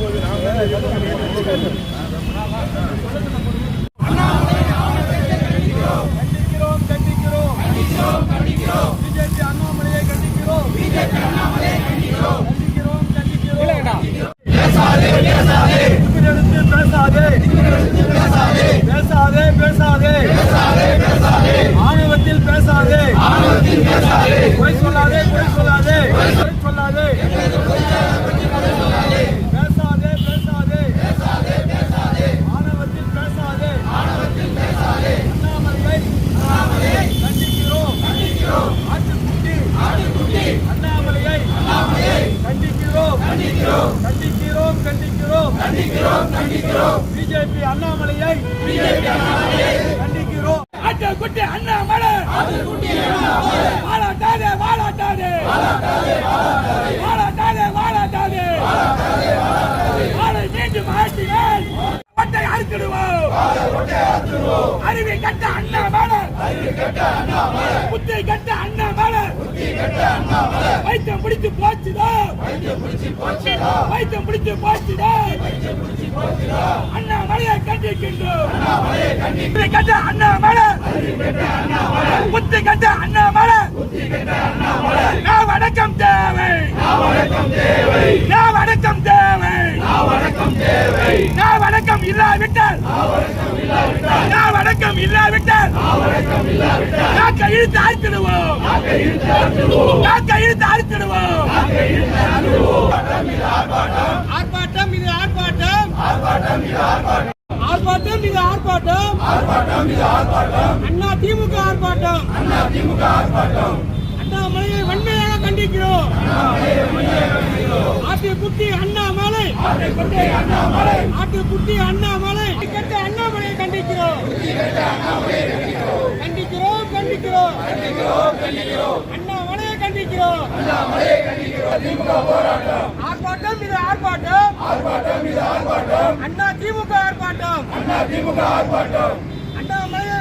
போது கண்டிக்கிறோம் கண்டிக்கிறோம். பிஜேபி அண்ணாமலையை பிஜேபி அண்ணாமலையை கண்டிக்கிறோம். அட்டை குட்டி அண்ணாமலை. அது குட்டி அண்ணாமலை. வாழாட்டாதே வாழாட்டாதே. வாழாட்டாதே வாழாட்டாதே. வாழாட்டாதே வாழாட்டாதே. வாழை மீண்டும் ஆட்டினால் ஒட்டை அறுத்துடுவோம். ஒட்டை அறுத்துடுவோம். அருவி கட்ட அண்ணாமலை. அருவி கட்ட அண்ணாமலை. புத்தி கட்ட அண்ணாமலை. வைத்தியம் பிடிச்சு போச்சுதோ வைத்தியம் பிடிச்சு போச்சுதோ அண்ணாமலையை கண்டிக்கின்றோம். புத்தி கட்ட அண்ணாமலை புத்தி கட்ட அண்ணாமலை நான் வணக்கம் தேவை. நான் வணக்கம் தேவை. நான் வணக்கம் இல்லாவிட்டால். நான் வணக்கம் இல்லாவிட்டால். நாக்க இழுத்து அறுத்திடுவோம். நாக்க இழுத்து அறுத்திடுவோம். ஆர்ப்பாட்டம் இது ஆர்ப்பாட்டம். ஆர்ப்பாட்டம் இது ஆர்ப்பாட்டம். அண்ணா திமுக ஆர்ப்பாட்டம். அண்ணாமலையை வன்மையாக கண்டிக்கிறோம். ஆட்டுக்குட்டி அண்ணாமலை. ஆட்டுக்குட்டி அண்ணாமலை. கட்ட அண்ணாமலையை கண்டிக்கிறோம். அண்ணாமலையை கண்டிக்கிறோம் ஆர்ப்பாட்டம் இது ஆர்ப்பாட்டம் அண்ணா திமுக ஆர்ப்பாட்டம் அண்ணாமலை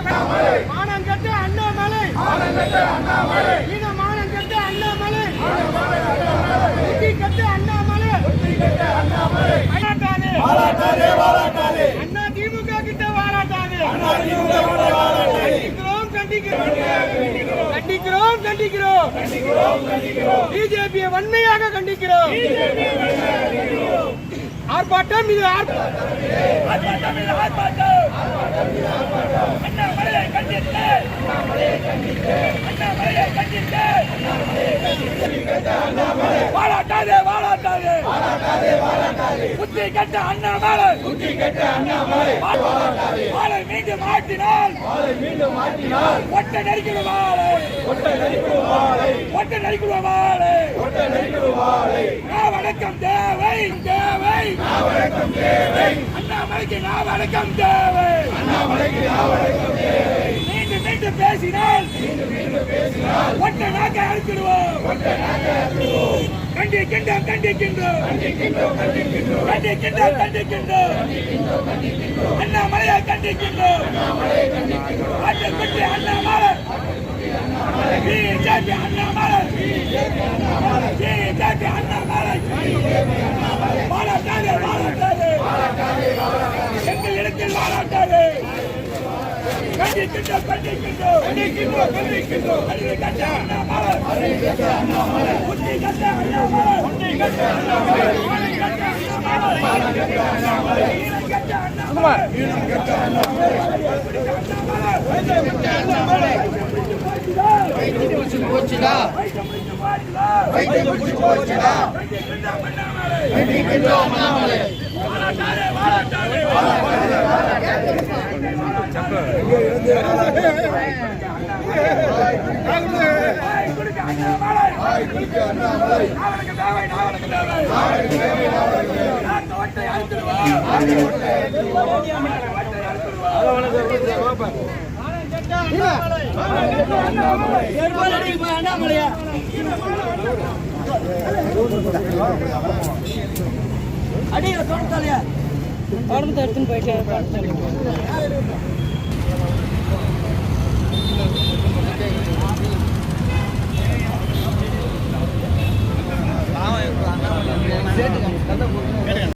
மானம் கட்ட அண்ணாமலை ஈன மானம் கட்ட அண்ணாமலை புத்தி கட்ட அண்ணாமலை வாழாட்டாதே. அண்ணா திமுக கிட்ட வாழாட்டாதே அண்ணா கண்டிக்கிறோம் கண்டிக்கிறோம். பிஜேபியை வன்மையாக கண்டிக்கிறோம். ஆர்ப்பாட்டம் இது ஆர்ப்பாட்டம் ஆர்ப்பாட்டம் இது ஆர்ப்பாட்டம் அண்ணாமலையை கண்டித்து அண்ணாமலையை கண்டித்து வாழாட்டாதே வாழாட்டாதே புத்தி கட்ட அண்ணாமலை. புத்தி கட்ட அண்ணாமலை. வாழை மீண்டும் மாட்டினால் வாழை மீண்டும் மாட்டினால் ஒட்ட நெருக்கிற வாழை. ஒட்ட நெருக்கிற வாழை. ஒட்ட நெருக்கிற வாழை. ஒட்ட நெருக்கிற வாழை. நான் வணக்கம் தேவை. தேவை. நான் வணக்கம் தேவை. அண்ணாமலைக்கு நான் வணக்கம் தேவை. அண்ணாமலைக்கு நான் வணக்கம் தேவை. மீண்டும் பேசினால் ஒட்ட நாக்க அறுத்துடுவோம். கண்டிக்கின்றோம் கண்டிக்கின்றோம். கண்டிக்கின்றோம் கண்டிக்கின்றோம். அண்ணாமலையை கண்டிக்கின்றோம். அண்ணாமலையை கண்டிக்கின்றோம் ஆட்டுக்குட்டி அண்ணாமலை. பிஜேபி அண்ணாமலை பிஜேபி அண்ணாமலை வாழாட்டாதே வாழாட்டாதே எங்கள் இடத்தில் வாழாட்டாதே கண்டிக்கின்றோம் கண்டிக்கின்றோம் கண்டிக்கின்றோம் கண்டிக்கின்றோம் அறிவை கட்ட அண்ணாமலை அறிவை கட்ட அண்ணாமலை புத்தி கட்ட அண்ணாமலை புத்தி கட்ட அண்ணாமலை வாழை கட்ட அண்ணாமலை வாழை கட்ட அண்ணாமலை ஈரம் கட்ட அண்ணாமலை ஈரம் கட்ட அண்ணாமலை கட்ட அண்ணாமலை வைத்தியம் பிடிச்சு போச்சுடா வைத்தியம் பிடிச்சு போச்சுடா வைத்தியம் பிடிச்சு போச்சுடா கண்டிக்கின்றோம் அண்ணாமலை கண்டிக்கின்றோம் அண்ணாமலை வாழாட்டாதே வாழாட்டாதே வாழாட்டாதே வாய் குலுக்கு அண்ணாமலை உடம்பு எடுத்துன்னு போயிட்டு